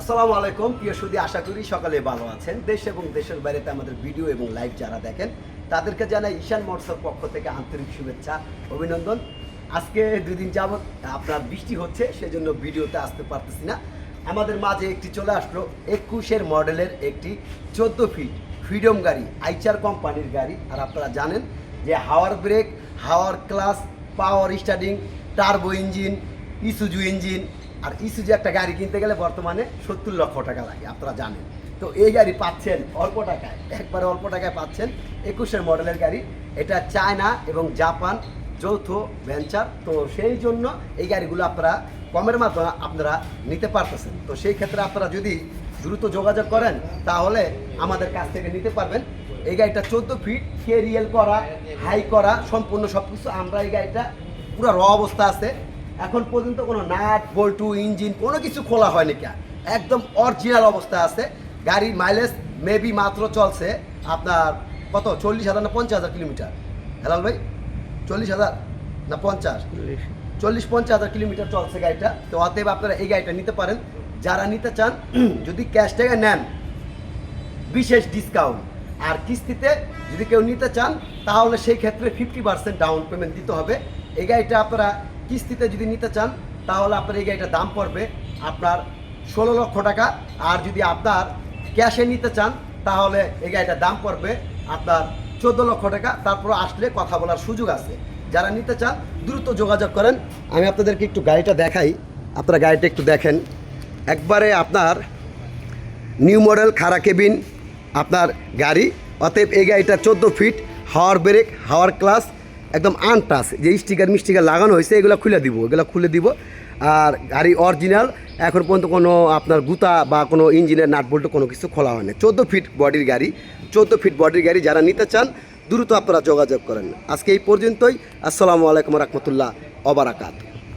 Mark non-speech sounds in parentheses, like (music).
আসসালামু আলাইকুম। প্রিয় সুদী, আশা করি সকালে ভালো আছেন। দেশ এবং দেশের বাইরেতে আমাদের ভিডিও এবং লাইভ যারা দেখেন, তাদেরকে জানাই ঈশান মোটরসের পক্ষ থেকে আন্তরিক শুভেচ্ছা, অভিনন্দন। আজকে দুই দিন যাবৎ আপনার বৃষ্টি হচ্ছে, সেজন্য ভিডিওতে আসতে পারতেছি না। আমাদের মাঝে একটি চলে আসলো একুশের মডেলের একটি চোদ্দ ফিট ফ্রিডম গাড়ি, আইচার কোম্পানির গাড়ি। আর আপনারা জানেন যে হাওয়ার ব্রেক, হাওয়ার clutch power starting, turbo engine, Isuzu engine আর ইসুজু একটা গাড়ি কিনতে গেলে বর্তমানে সত্তর লক্ষ টাকা লাগে, আপনারা জানেন। তো এই গাড়ি পাচ্ছেন অল্প টাকায়, একবারে অল্প টাকায় পাচ্ছেন একুশের মডেলের গাড়ি। এটা চায়না এবং জাপান যৌথ ভেঞ্চার, তো সেই জন্য এই গাড়িগুলো আপনারা কমের মাধ্যমে আপনারা নিতে পারতেছেন। তো সেই ক্ষেত্রে আপনারা যদি দ্রুত যোগাযোগ করেন, তাহলে আমাদের কাছ থেকে নিতে পারবেন। এই গাড়িটা চোদ্দ ফিট কেরিয়েল করা, হাই করা, সম্পূর্ণ সব কিছু আমরা এই গাড়িটা পুরো র অবস্থা আছে। এখন পর্যন্ত কোনো নাট বল্টু ইঞ্জিন কোনো কিছু খোলা হয়নি কে। একদম অরিজিনাল অবস্থা আছে। গাড়ির মাইলেজ মেবি মাত্র চলছে আপনার কত? চল্লিশ হাজার না পঞ্চাশ হাজার কিলোমিটার? হেলাল ভাই চল্লিশ হাজার না পঞ্চাশ? চল্লিশ। পঞ্চাশ হাজার কিলোমিটার চলছে গাড়িটা। তো অতএব আপনারা এই গাড়িটা নিতে পারেন। যারা নিতে চান (clears throat) যদি ক্যাশ টাকা নেন বিশেষ ডিসকাউন্ট আর কিস্তিতে যদি কেউ নিতে চান তাহলে সেই ক্ষেত্রে ফিফটি পার্সেন্ট ডাউন পেমেন্ট দিতে হবে। এই গাড়িটা আপনারা কিস্তিতে যদি নিতে চান, তাহলে আপনার এই গাড়িটার দাম পড়বে আপনার ষোলো লক্ষ টাকা। আর যদি আপনার ক্যাশে নিতে চান, তাহলে এই গাড়িটার দাম পড়বে আপনার চোদ্দ লক্ষ টাকা। তারপর আসলে কথা বলার সুযোগ আছে। যারা নিতে চান, দ্রুত যোগাযোগ করেন। আমি আপনাদেরকে একটু গাড়িটা দেখাই। আপনারা গাড়িটা একটু দেখেন। একবারে আপনার নিউ মডেল খারা কেবিন, আপনার গাড়ি। অতএব এই গাড়িটা চোদ্দ ফিট, হাওয়ার ব্রেক, হাওয়ার ক্লাস একদম আনটাস যে স্টিকার মিস্টিকার লাগানো হয়েছে, এগুলো খুলে দিব, এগুলো খুলে দিব। আর গাড়ি অরিজিনাল এখন পর্যন্ত কোনো আপনার গুতা বা কোনো ইঞ্জিনের নাট বল্টু কোনো কিছু খোলা হয় না চোদ্দ ফিট বডির গাড়ি, চোদ্দ ফিট বডির গাড়ি যারা নিতে চান, দ্রুত আপনারা যোগাযোগ করেন। আজকে এই পর্যন্তই। আসসালামু আলাইকুম রহমতুল্লাহ অবরাকাত